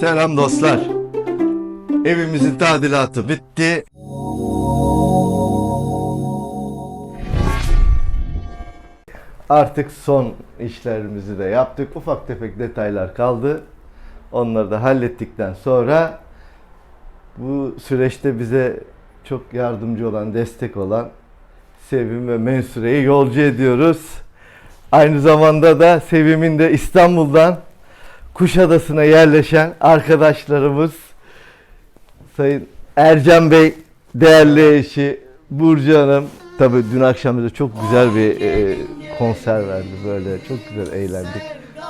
Selam dostlar. Evimizin tadilatı bitti. Artık son işlerimizi de yaptık. Ufak tefek detaylar kaldı. Onları da hallettikten sonra bu süreçte bize çok yardımcı olan, destek olan Sevim ve Mensure'yi yolcu ediyoruz. Aynı zamanda da Sevim'in de İstanbul'dan Kuşadası'na yerleşen arkadaşlarımız Sayın Ercan Bey, değerli eşi Burcu Hanım. Tabii dün akşam bize çok güzel bir e, konser verdi böyle. Çok güzel eğlendik.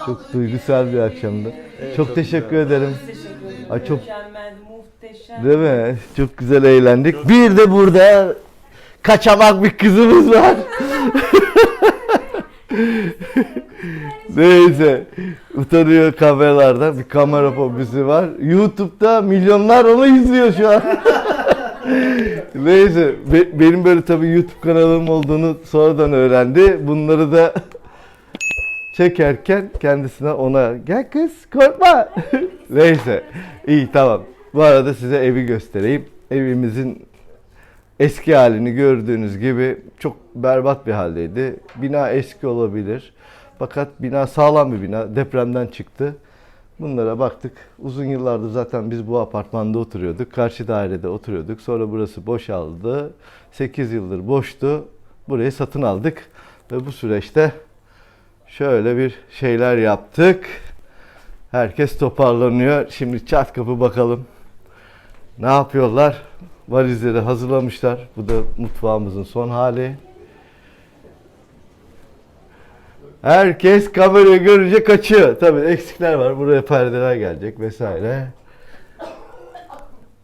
Çok duygusal bir akşamdı. çok, teşekkür ederim. Teşekkür ederim. Ay, çok- Mükemmel, muhteşem. Değil mi? Çok güzel eğlendik. Bir de burada kaçamak bir kızımız var. Neyse. Utanıyor kameralardan. Bir kamera fobisi var. YouTube'da milyonlar onu izliyor şu an. Neyse. be- benim böyle tabii YouTube kanalım olduğunu sonradan öğrendi. Bunları da çekerken kendisine ona gel kız korkma. Neyse. İyi tamam. Bu arada size evi göstereyim. Evimizin eski halini gördüğünüz gibi çok berbat bir haldeydi. Bina eski olabilir. Fakat bina sağlam bir bina. Depremden çıktı. Bunlara baktık. Uzun yıllardır zaten biz bu apartmanda oturuyorduk. Karşı dairede oturuyorduk. Sonra burası boşaldı. 8 yıldır boştu. Burayı satın aldık. Ve bu süreçte şöyle bir şeyler yaptık. Herkes toparlanıyor. Şimdi çat kapı bakalım. Ne yapıyorlar? Valizleri hazırlamışlar. Bu da mutfağımızın son hali. Herkes kamerayı görünce kaçıyor. Tabii eksikler var. Buraya perdeler gelecek vesaire.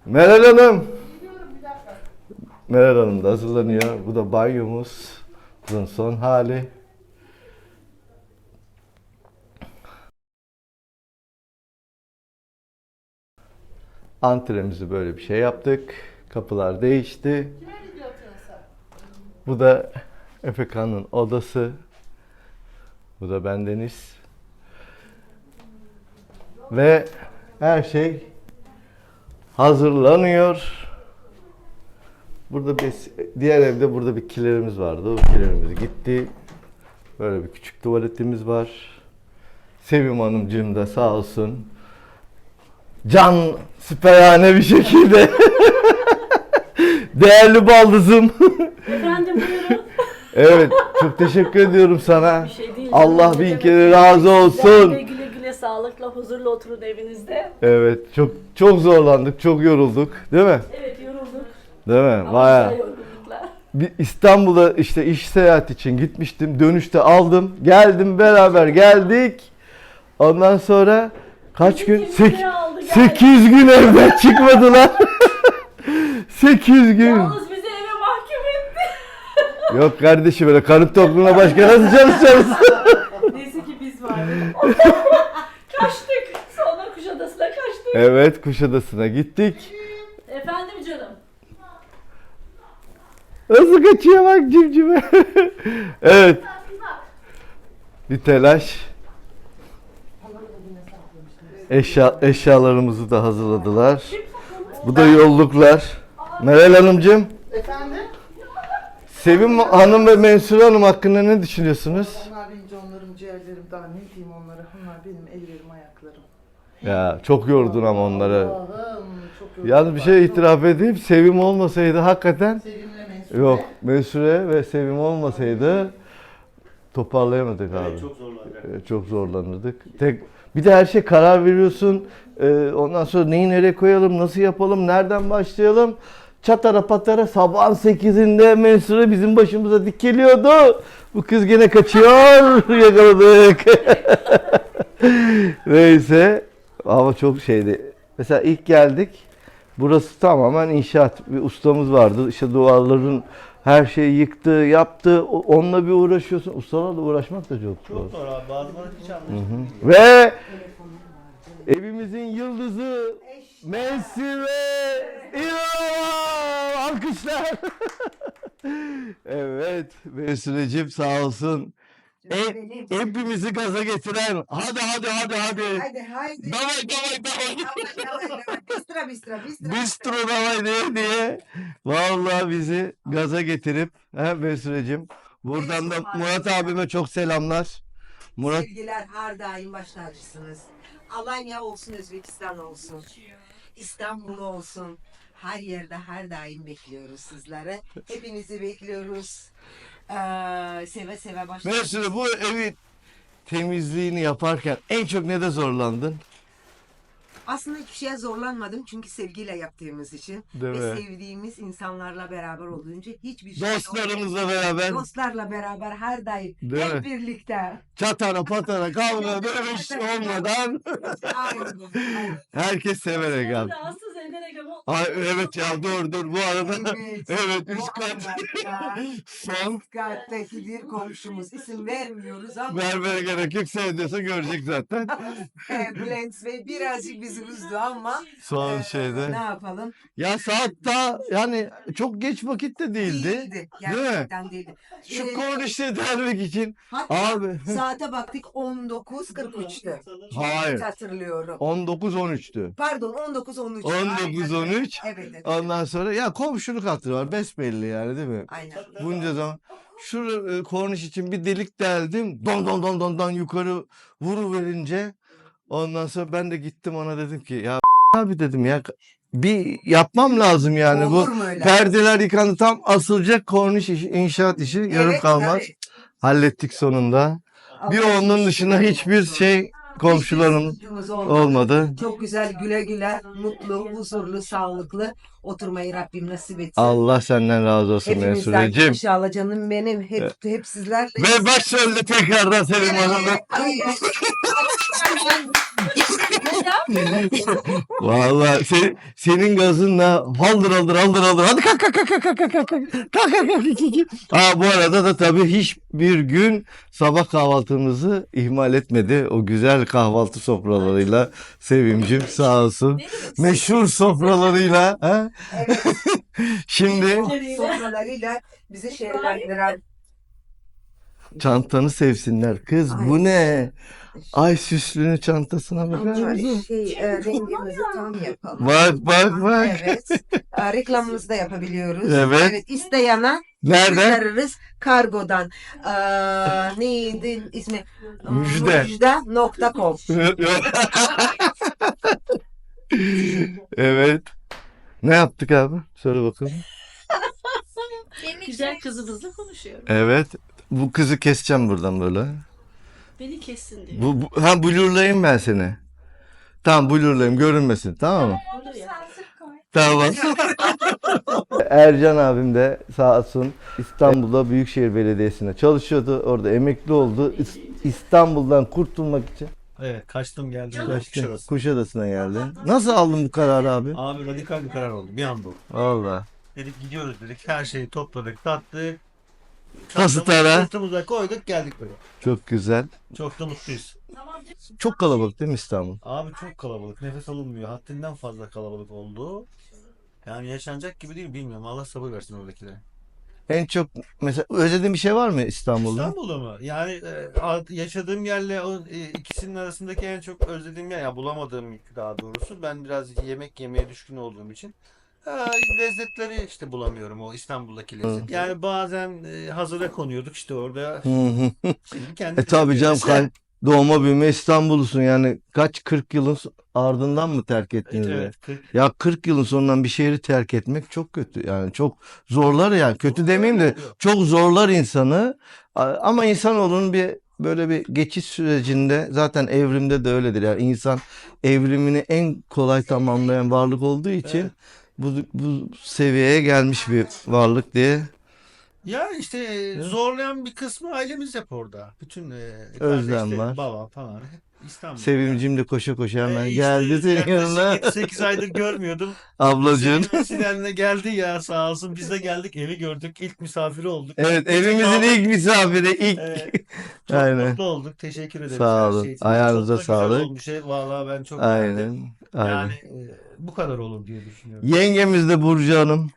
Meral Hanım. Meral Hanım da hazırlanıyor. Bu da banyomuz. Bunun son hali. Antremizi böyle bir şey yaptık. Kapılar değişti. Bu da Efekan'ın odası. Bu da bendeniz. Ve her şey hazırlanıyor. Burada bir diğer evde burada bir kilerimiz vardı. O kilerimiz gitti. Böyle bir küçük tuvaletimiz var. Sevim Hanımcığım da sağ olsun. Can süperhane bir şekilde. Değerli baldızım. Efendim buyurun. evet, çok teşekkür ediyorum sana. Bir şey değil. Allah bin kere razı olsun. de güle güle sağlıkla, huzurla oturun evinizde. Evet, çok çok zorlandık, çok yorulduk, değil mi? Evet yorulduk. Değil mi? Ama güzel yorgunluklar. Bir İstanbul'a işte iş seyahat için gitmiştim. Dönüşte aldım. Geldim beraber geldik. Ondan sonra kaç gün? Bizimkileri Sek- aldı, geldi. 8 gün evden çıkmadılar. 8 gün. Yalnız bizi eve mahkum etti. Yok kardeşim öyle karın tokluğuna başka nasıl çalışacağız? Neyse ki biz vardık. kaçtık. Sonra Kuşadası'na kaçtık. evet Kuşadası'na gittik. Efendim canım. Nasıl kaçıyor bak cimcime. evet. Bir telaş. Eşya, eşyalarımızı da hazırladılar. Bu da yolluklar. Meral Hanımcığım, Efendim? Sevim Hanım ve Mensur Hanım hakkında ne düşünüyorsunuz? Onlar benim canlarım, ciğerlerim. Daha ne diyeyim onlara? Onlar benim ellerim, ayaklarım. Ya çok yordun ama onları. Allah'ım çok yoruldum. Yalnız bir şey itiraf edeyim. Sevim olmasaydı hakikaten Sevimle Mesut'e. yok. Mensure ve Sevim olmasaydı toparlayamadık abi. Çok zorlanacak. Ee, çok zorlanırdık. Tek bir de her şey karar veriyorsun. Ee, ondan sonra neyi nereye koyalım, nasıl yapalım, nereden başlayalım? Çatara patara sabahın 8'inde Mensure bizim başımıza dikeliyordu. Bu kız gene kaçıyor. Yakaladık. Neyse. Ama çok şeydi. Mesela ilk geldik. Burası tamamen inşaat. Bir ustamız vardı. İşte duvarların her şeyi yıktı, yaptı. Onunla bir uğraşıyorsun. Ustalarla uğraşmak da çok zor. Çok zor abi. Bazıları hiç anlaşılmıyor. Ve evimizin yıldızı Messi ve İmam! Alkışlar. evet Mesut'cim sağ olsun. E, hepimizi gaza getiren hadi hadi hadi hadi. Haydi haydi. Davay davay davay. Davay, davay, davay. Bistro davay diye diye. Vallahi bizi gaza getirip he Mesut'cim. Buradan da Murat abime çok selamlar. Murat. Sevgiler her daim baş. Alanya olsun Özbekistan olsun. İstanbul olsun. Her yerde her daim bekliyoruz sizlere. Hepinizi bekliyoruz. Ee, seve seve baş Mesut bu evi temizliğini yaparken en çok nede zorlandın? Aslında hiçbir şeye zorlanmadım çünkü sevgiyle yaptığımız için Değil ve mi? sevdiğimiz insanlarla beraber olduğunca hiçbir şey Dostlarımızla beraber dostlarla beraber her daim Değil hep mi? birlikte. çatara patara kavga dövüş olmadan Aynen, aynen. herkes severek yaptı. Rahatsız Ay evet ya dur dur bu arada Evet. evet üst kat son üst kattaki bir komşumuz isim vermiyoruz ama vermeye gerek yok seyrediyorsa görecek zaten. Bülent Bey birazcık bizi üzdü ama Son e, şeyde. ne yapalım? Ya saat daha yani çok geç vakit de değildi. Değildi. mi? Gerçekten değildi. Şu Ee, konuştuğu dermek için hatta abi saate baktık 19.43'tü. hayır Hatırlıyorum. 19-13'tü. Pardon 19.13. 19-13 Evet evet. ondan sonra ya komşuluk hatırı var besbelli yani değil mi? Aynen. Bunca zaman şu e, korniş için bir delik deldim. Don don don don don yukarı vuru verince ondan sonra ben de gittim ona dedim ki ya abi dedim ya bir yapmam lazım yani bu Olur öyle? perdeler yıkandı tam asılacak korniş işi inşaat işi yarım Evet, kalmaz. tabii. Hallettik sonunda. Bir Allah onun razı dışında olsun. hiçbir şey sıkıntımız olmadı. olmadı. Çok güzel güle güle, mutlu, huzurlu, sağlıklı oturmayı Rabbim nasip etsin. Allah senden razı olsun Hepimizden Mesure'cim. inşallah canım benim. Hep, hep sizlerle. Ve başrolde tekrardan Sevim Hanım'ı. Ay, Vallahi se- senin gazınla haldır haldır haldır haldır. Hadi kalk kalk kalk kalk kalk kalk kalk kalk kalk kalk kalk. Aa, bu arada da tabii hiçbir gün sabah kahvaltımızı ihmal etmedi. O güzel kahvaltı sofralarıyla Sevimcim sağ olsun. Meşhur sofralarıyla. Ha? Şimdi sofralarıyla bizi şereflendiren. Çantanı sevsinler. Kız bu ne? Ay süslünün çantasına bakar Ama mısın? şey, e, rengimizi tam yapalım. Bak bak bak. Evet. E, reklamımızı da yapabiliyoruz. Evet. isteyene Nerede? göndeririz kargodan. E, neydi ismi? Müjde. Müjde.com evet. Ne yaptık abi? Söyle bakalım. Güzel kızımızla konuşuyorum. Evet. Bu kızı keseceğim buradan böyle. Beni kessin diyor. Bu, bu ha blurlayayım ben seni. Tamam blurlayayım görünmesin tamam mı? Olur ya. Tamam. Ercan abim de sağ olsun İstanbul'da Büyükşehir Belediyesi'nde çalışıyordu. Orada emekli oldu. İs- İstanbul'dan kurtulmak için Evet kaçtım geldim. kaçtı. Kuşadası. Kuşadası'na geldi. Nasıl aldın bu kararı abi? Abi radikal bir karar oldu bir anda. oldu. Valla. Dedik gidiyoruz dedik her şeyi topladık tattık. Nasıl tara? Sırtımıza koyduk geldik böyle. Çok güzel. Çok da mutluyuz. Çok kalabalık değil mi İstanbul? Abi çok kalabalık nefes alınmıyor. Haddinden fazla kalabalık oldu. Yani yaşanacak gibi değil bilmiyorum. Allah sabır versin oradakilere. En çok mesela özlediğin bir şey var mı İstanbul'da? İstanbul'da mı? Yani e, yaşadığım yerle o e, ikisinin arasındaki en çok özlediğim yer, ya bulamadığım daha doğrusu. Ben biraz yemek yemeye düşkün olduğum için ha, lezzetleri işte bulamıyorum o İstanbul'daki lezzet. Yani bazen e, hazıra konuyorduk işte orada. Şimdi kendi E tabi canım Mesela- kal- doğma büyüme İstanbul'lusun yani kaç 40 yılın ardından mı terk ettiniz? Evet, evet, kırk- Ya 40 yılın sonundan bir şehri terk etmek çok kötü yani çok zorlar yani kötü demeyeyim de çok zorlar insanı A- ama insanoğlunun bir böyle bir geçiş sürecinde zaten evrimde de öyledir yani insan evrimini en kolay tamamlayan varlık olduğu için Evet. Bu bu seviyeye gelmiş bir varlık diye Ya işte e, zorlayan bir kısmı ailemiz hep orada. Bütün e, Özlem var. Baba falan hep İstanbul. Sevimcim de koşa koşa hemen E, işte geldi senin yanına. 8 aydır görmüyordum. Ablacığın. Senin vesilenle geldi ya sağ olsun. Biz de geldik evi gördük. İlk misafiri olduk. Evet Mutlu evimizin ilk misafiri ilk. Evet. Çok Aynen. mutlu olduk. Teşekkür ederiz. Sağ olun. şey için. Ayağınıza Çok sağlık. olmuş. Şey. Vallahi ben çok beğendim. Aynen. Aynen. Yani e, bu kadar olur diye düşünüyorum. Yengemiz de Burcu Hanım.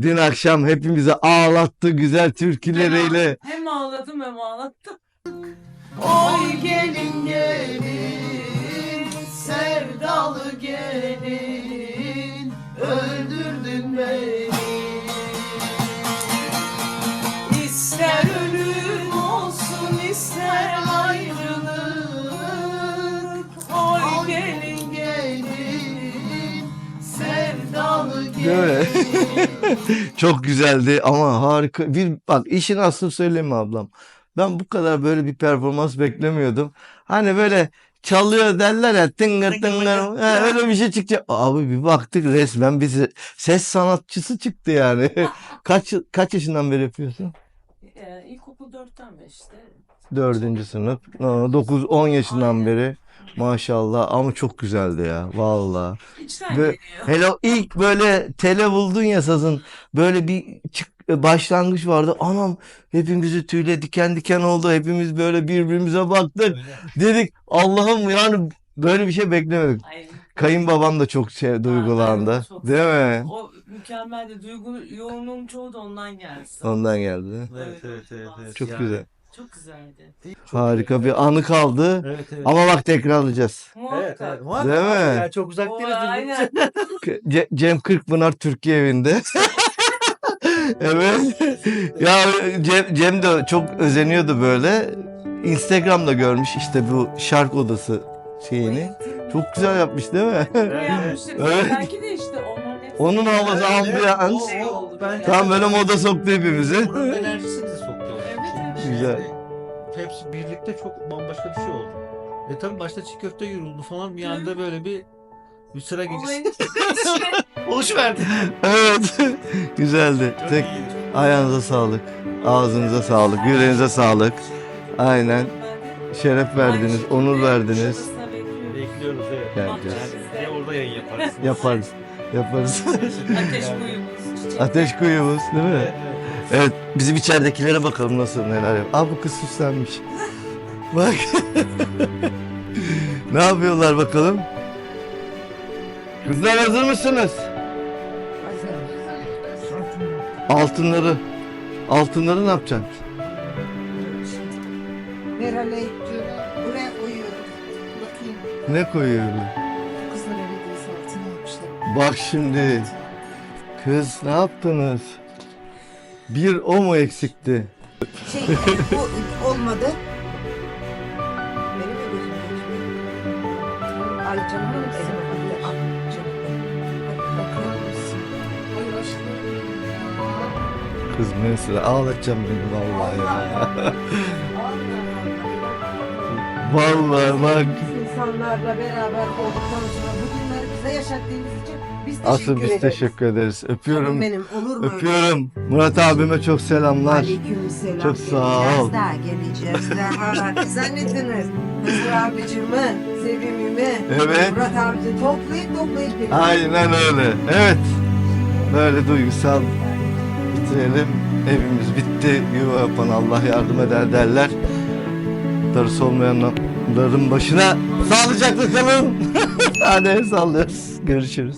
Dün akşam hepimizi ağlattı güzel türküleriyle. Hem ağladım hem ağlattım. Oy gelin gelin sevdalı gelin öldürdün beni Değil mi? Çok güzeldi ama harika. Bir bak işin aslını söyleyeyim mi ablam? Ben bu kadar böyle bir performans beklemiyordum. Hani böyle çalıyor derler ya tıngır tıngır ha, öyle bir şey çıkacak. Abi bir baktık resmen bir se- ses sanatçısı çıktı yani. Kaç kaç yaşından beri yapıyorsun? Ee, ilkokul 4'ten 5'te. Dördüncü sınıf. 9-10 yaşından beri. Maşallah ama çok güzeldi ya vallahi. İçten Ve- geliyor. Hele o ilk böyle tele buldun ya sazın böyle bir çık, başlangıç vardı. Anam hepimizi tüyle diken diken oldu. Hepimiz böyle birbirimize baktık. Dedik Allah'ım yani böyle bir şey beklemedik. Ay, Kayınbabam da çok şey duygulandı. çok Değil mi? o mükemmel de duygu yoğunluğun çoğu da ondan geldi. Ondan geldi. Evet evet evet. evet. Çok Yani- güzel. Çok güzeldi. Harika bir anı kaldı. Evet evet. Ama bak tekrarlayacağız. Muhakkak. Evet evet. Muhakkak Değil mi? abi Ya çok uzak değiliz. aynen. Ce- Cem Kırkpınar Türkiye evinde. evet. Ya Cem, Cem de çok özeniyordu böyle. Instagram'da görmüş işte bu şark odası şeyini. Çok güzel yapmış değil mi? Evet. Belki de işte hepsi. Onun havası ambiyans. Şey Ben- böyle. Tam böyle moda soktu hepimizi. Güzel. Hepsi birlikte çok bambaşka bir şey oldu. E tabi başta çiğ köfte yoruldu falan bir anda böyle bir bir sıra gecesi Olayın oluşuverdi. Evet. Güzeldi. Tek ayağınıza sağlık. Ağzınıza sağlık. Yüreğinize sağlık. Aynen. Şeref verdiniz, onur verdiniz. Bekliyoruz evet. Geleceğiz. Yani, ya orada yayın yaparız. Yaparız. Yaparız. Ateş kuyumuz. Ateş kuyumuz değil mi? Evet, evet. Evet, bizim içeridekilere bakalım nasıl neler yap. Aa bu kız süslenmiş. Bak. ne yapıyorlar bakalım? Kızlar hazır mısınız? Altınları. Altınları ne yapacaksın? Merhaba ettim. Buraya koyuyorum. Bakayım. Ne koyuyorsun? Kızlar belediyesi altına yapmışlar. Bak şimdi. Kız ne yaptınız? Bir o mu eksikti? Şey bu olmadı. Benim de gözüm geçmiyor. Ay canım benim elime hadi al canım benim. Hadi bakar mısın? Ay aşkım. Kız mesela ağlatacağım beni vallahi ya. Vallahi bak. İnsanlarla beraber olduktan sonra bu günleri bize yaşattığınız için biz teşekkür Asıl biz ederiz. teşekkür ederiz. Öpüyorum. Benim olur mu? öyle? Öpüyorum. Murat abime çok selamlar. Aleykümselam. Çok sağ ol. Geleceğiz daha geleceğiz daha. Ne zannettiniz? Hızır abicimi, sevimimi. Evet. Murat abici toplayıp toplayıp geliyor. Aynen öyle. Evet. Böyle duygusal bitirelim. Evimiz bitti. Yuva yapan Allah yardım eder derler. Darısı olmayanların başına sağlıcakla kalın. Hadi el sallıyoruz. Görüşürüz.